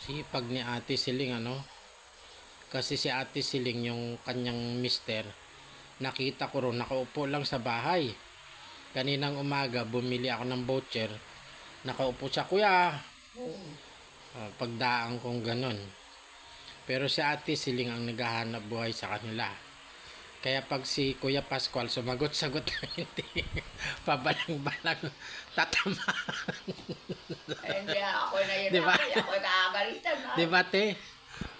Sipag ni Ate Siling ano. Kasi si Ate Siling yung kanyang mister. Nakita ko ron nakaupo lang sa bahay. Kaninang umaga bumili ako ng voucher. Nakaupo siya kuya. Ah, pagdaan kong ganun. Pero si Ate Siling ang naghahanap buhay sa kanila. Kaya pag si Kuya Pascual sumagot-sagot na hindi, pabalang-balang tatama. Ako yun. Di ba? Ako nakagalitan. na. Di ba, te?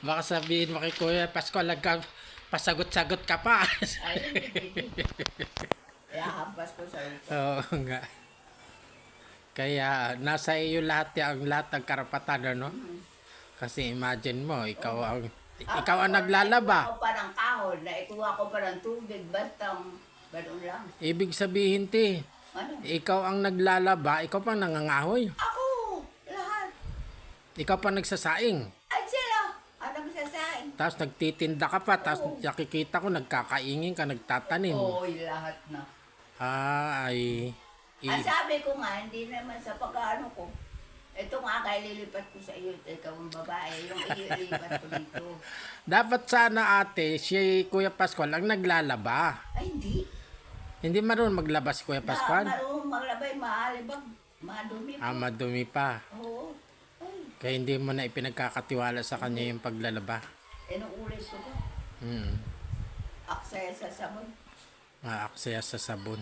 Baka sabihin mo kay Kuya Pascual, nagka, pasagot-sagot ka pa. Ay, hindi. Kaya hampas ko sa ito. Oo nga. Kaya nasa iyo lahat ang lahat ng karapatan ano? Kasi imagine mo, ikaw ang ikaw ang naglalaba. Naikuha ko pa ng kahon, naikuha ko pa ng tubig, bantang, ganun lang. Ibig sabihin, te, Ano? ikaw ang naglalaba, ikaw pang nangangahoy. Ako! Ikaw pa nagsasaing. Ay sila! Anong sasain? Tapos nagtitinda ka pa, tapos nakikita ko nagkakaingin ka, nagtatanim. Oy, lahat na. Ah, ay... i- Ang sabi ko nga, hindi naman sa pag-ano ko. Ito nga, kaya lilipat ko sa iyo. Ikaw ang babae, yung ililipat ko dito. dapat sana ate, si Kuya Pascual ang naglalaba. Ay, hindi. Hindi marunong maglaba si Kuya Pascual. marunong maglabay, mahalibag, madumi Ah, madumi pa. Oo. Ay, Kaya hindi mo na ipinagkakatiwala sa kanya yung paglalaba. inuulit ko ba? Hmm. Aksaya sa sabon. Maaksaya sa sabon.